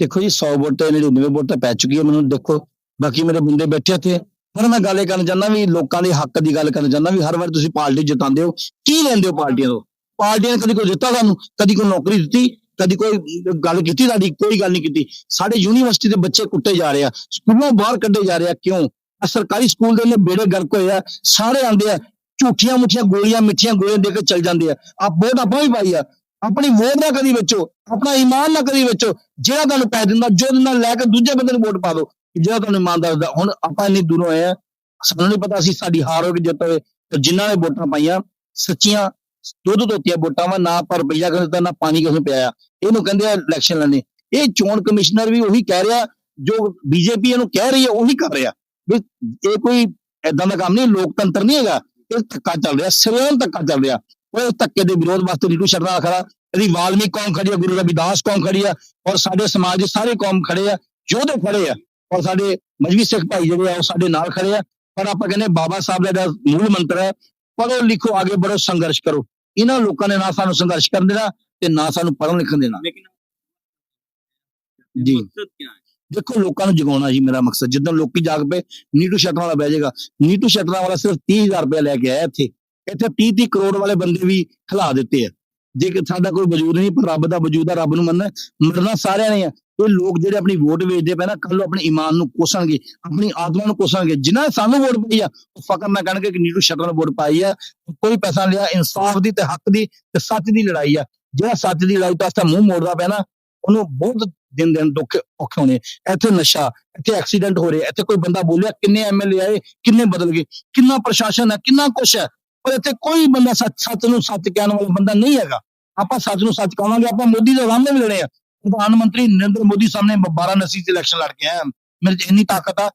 ਦੇਖੋ ਜੀ 100 vote 99 vote ਤਾਂ ਪੈ ਚੁੱਕੀ ਹੈ ਮੈਨੂੰ ਦੇਖੋ। ਬਾਕੀ ਮੇਰੇ ਬੰਦੇ ਬੈਠੇ ਇੱਥੇ। ਪਰ ਮੈਂ ਗੱਲ ਇਹ ਕਰਨ ਚਾਹੁੰਦਾ ਵੀ ਲੋਕਾਂ ਦੇ ਹੱਕ ਦੀ ਗੱਲ ਕਰਨ ਚਾਹੁੰਦਾ ਵੀ ਹਰ ਵਾਰ ਤੁਸੀਂ ਪਾਰਟੀ ਜਿਤਾਉਂਦੇ ਹੋ, ਕੀ ਲੈਂਦੇ ਹੋ ਪਾਰਟੀਆਂ ਤੋਂ? ਪਾਰਟੀਆਂ ਨੇ ਕਦੀ ਕੋਈ ਦਿੱਤਾ ਤੁਹਾਨੂੰ? ਕਦੀ ਕੋਈ ਨੌਕਰੀ ਦਿੱਤੀ? ਕਦੀ ਕੋਈ ਗੱਲ ਕੀਤੀ ਤੁਹਾਡੀ? ਕੋਈ ਗੱਲ ਨਹੀਂ ਕੀਤੀ। ਸਾਡੇ ਯੂਨੀਵਰਸਿਟੀ ਦੇ ਬੱਚੇ ਕੁੱਟੇ ਜਾ ਰਹੇ ਆ, ਸਕੂਲੋਂ ਬਾਹਰ ਕੱਢੇ ਜਾ ਰਹੇ ਆ। ਕਿਉਂ? ਸਰਕਾਰੀ ਸਕੂਲ ਦੇ ਨੇ ਬੇੜੇ ਗਰਕ ਹੋਏ ਆ, ਸਾਰੇ ਆਂਦੇ ਆ, ਝੂਠੀਆਂ ਮੁੱਠੀਆਂ ਗੋਲੀਆਂ ਮਿੱਠੀਆਂ ਗੋਲੀਆਂ ਦੇ ਕੇ ਚੱਲ ਜਾਂਦੇ ਆ। ਆ ਵੋਟ ਆਪਾਂ ਵੀ ਪਾਈ ਆ। ਆਪਣੀ ਵੋਟ ਨਾ ਕਦੀ ਵੇਚੋ, ਆਪਣਾ ਈਮਾਨ ਨਾ ਕਦੀ ਵੇਚੋ, ਜਿਹੜਾ ਤੁਹਾਨੂੰ ਪੈ ਦਿੰਦਾ, ਜੋ ਦਿੰਦਾ, ਲੈ ਕੇ ਦੂਜੇ ਬੰਦੇ ਨੂੰ ਵੋਟ ਪਾ ਦਿਓ। ਜਿਹੜਾ ਤੁਹਾਨੂੰ ਇਮਾਨਦਾਰ ਦਾ ਹੁਣ ਆਪਾਂ ਇੰਨੀ ਦੂਰੋਂ ਆਏ ਆ ਸਾਨੂੰ ਨਹੀਂ ਪਤਾ ਸੀ ਸਾਡੀ ਹਾਰ ਹੋ ਕੇ ਜਿੱਤ ਹੋਏ ਤੇ ਜਿਨ੍ਹਾਂ ਨੇ ਵੋਟਾਂ ਪਾਈਆਂ, ਸੱਚੀਆਂ ਦੁੱਧ ਧੋਤੀਆਂ ਵੋਟਾਂ ਵਾ, ਨਾ ਪਰ ਰੁਪਈਆ ਕਿਸੇ ਦਾ ਨਾ ਪਾਣੀ ਕਿਸੇ ਨੂੰ ਪਿਆਇਆ। ਇਹਨੂੰ ਕਹਿੰਦੇ ਆ ਇਲੈਕਸ਼ਨ ਲੈਣੇ ਇਹ ਚੋਣ ਕਮਿਸ਼ਨਰ ਵੀ ਉਹੀ ਕਹਿ ਰਿਹਾ, ਜੋ ਬੀਜੇਪੀ ਇਹਨੂੰ ਕਹਿ ਰਹੀ ਹੈ, ਉਹੀ ਕਰ ਰਿਹਾ। ਵੀ ਇਹ ਕੋਈ ਐਦਾਂ ਦਾ ਕੰਮ ਨਹੀਂ, ਲੋਕਤੰਤਰ ਨਹੀਂ ਹੈਗਾ। ਇਹ ਧੱਕਾ ਚੱਲ ਰਿਹਾ ਸਿਰੋਂ ਧੱਕਾ ਚੱਲ ਰਿਹਾ। ਕੋਈ ਧੱਕੇ ਦੇ ਵਿਰੋਧ ਵਾਸਤੇ ਨੀਟੂ ਛੱਡਣਾ ਖੜਾ ਇਹਦੀ ਵਾਲਮੀਕ ਕੌਮ ਖੜੀ ਆ ਗੁਰੂ ਰਵਿਦਾਸ ਕੌਮ ਖੜੀ ਆ ਔਰ ਸਾਡੇ ਸਮਾਜ ਦੇ ਸਾਰੇ ਕੌਮ ਖੜੇ ਆ ਯੋਧੇ ਖੜੇ ਆ ਔਰ ਸਾਡੇ ਮਜਬੀ ਸਿੱਖ ਭਾਈ ਜਿਹੜੇ ਆ ਉਹ ਸਾਡੇ ਨਾਲ ਖੜੇ ਆ ਪਰ ਆਪਾਂ ਕਹਿੰਦੇ ਬਾਬਾ ਸਾਹਿਬ ਦਾ ਜਿਹੜਾ ਮੂਲ ਮੰਤਰ ਹੈ ਪੜੋ ਲਿਖੋ ਅੱਗੇ ਬੜੋ ਸੰਘਰਸ਼ ਕਰੋ ਇਹਨਾਂ ਲੋਕਾਂ ਨੇ ਨਾ ਸਾਨੂੰ ਸੰਘਰਸ਼ ਕਰਨ ਦੇਣਾ ਤੇ ਨਾ ਸਾਨੂੰ ਪੜ੍ਹਨ ਲਿਖਣ ਦੇਣਾ ਜੀ ਦੇਖੋ ਲੋਕਾਂ ਨੂੰ ਜਗਾਉਣਾ ਜੀ ਮੇਰਾ ਮਕਸਦ ਜਦੋਂ ਲੋਕੀ ਜਾਗ ਪਏ ਨੀਟੂ ਸ਼ਟਰਾਂ ਵਾਲਾ ਬਹਿ ਜਾਏਗਾ ਨੀਟੂ ਸ਼ਟਰਾਂ ਵਾਲਾ ਸਿਰਫ 30000 ਰੁਪਏ ਲੈ ਕੇ ਆਇਆ ਇੱਥੇ ਇੱਥੇ 30 30 ਕਰੋੜ ਵਾਲੇ ਬੰਦੇ ਵੀ ਖਿਲਾ ਦਿੱਤੇ ਆ। ਜੇ ਸਾਡਾ ਕੋਈ ਵਜੂਦ ਨਹੀਂ, ਪਰ ਰੱਬ ਦਾ ਵਜੂਦ ਆ, ਰੱਬ ਨੂੰ ਮੰਨਣਾ ਮਰਨਾ ਸਾਰਿਆਂ ਨੇ ਆ। ਇਹ ਲੋਕ ਜਿਹੜੇ ਆਪਣੀ ਵੋਟ ਵੇਚਦੇ ਪਏ ਨਾ ਕੱਲ ਆਪਣੇ ਈਮਾਨ ਨੂੰ ਕੋਸਣਗੇ ਆਪਣੀ ਆਤਮਾ ਨੂੰ ਕੋਸਣਗੇ ਜਿਨ੍ਹਾਂ ਨੇ ਸਾਨੂੰ ਵੋਟ ਪਾਈ ਆ, ਉਹ ਫਕਰ ਨਾ ਕਹਿਣਗੇ ਕਿ ਨੀਟੂ ਸ਼ਟਰਾਂ ਨੂੰ ਵੋਟ ਪਾਈ ਆ। ਕੋਈ ਪੈਸਾ ਲਿਆ, ਇਨਸਾਫ ਦੀ ਤੇ ਹੱਕ ਦੀ ਤੇ ਸੱਚ ਦੀ ਲੜਾਈ ਆ। ਜਿਹੜਾ ਸੱਚ ਦੀ ਲੜਾਈ ਤੋਂ ਅਸਤਾ ਮੂੰਹ ਮੋੜਦਾ ਪਿਆ ਨਾ, ਉਹਨੂੰ ਬਹੁਤ ਦਿਨ ਦਿਨ ਦੁੱਖ ਔਖੇ ਹੋਣੇ। ਇੱਥੇ ਨਸ਼ਾ, ਇੱਥੇ ਐਕਸੀਡੈਂਟ ਹੋ ਰਹੇ, ਇੱਥੇ ਕੋਈ ਬੰਦਾ ਬੋਲਿਆ, ਕਿੰਨੇ ਐਮਐਲਏ ਆਏ, ਕਿੰਨੇ ਬਦਲ ਗਏ, ਕਿੰਨਾ ਪ੍ਰਸ਼ਾਸਨ ਹੈ ਕਿੰਨਾ ਕੁਛ ਹੈ ਪਰ ਇੱਥੇ ਕੋਈ ਬੰਦਾ ਸੱਚ ਸੱਚ ਨੂੰ ਸੱਚ ਕਹਿਣ ਵਾਲਾ ਬੰਦਾ ਨਹੀਂ ਹੈਗਾ। ਆਪਾਂ ਸੱਚ ਨੂੰ ਸੱਚ ਕਹਾਂਗੇ, ਆਪਾਂ ਮੋਦੀ ਦੇ ਸਾਹਮਣੇ ਵੀ ਲੜੇ ਆ। ਪ੍ਰਧਾਨ ਮੰਤਰੀ ਨਰਿੰਦਰ ਮੋਦੀ ਸਾਹਮਣੇ ਵਾਰਾਣਸੀ ਚ ਇਲੈਕਸ਼ਨ ਲੜ ਕੇ ਆਇਆ ਮੇਰੇ ਚ ਇੰਨੀ ਤਾਕਤ ਆ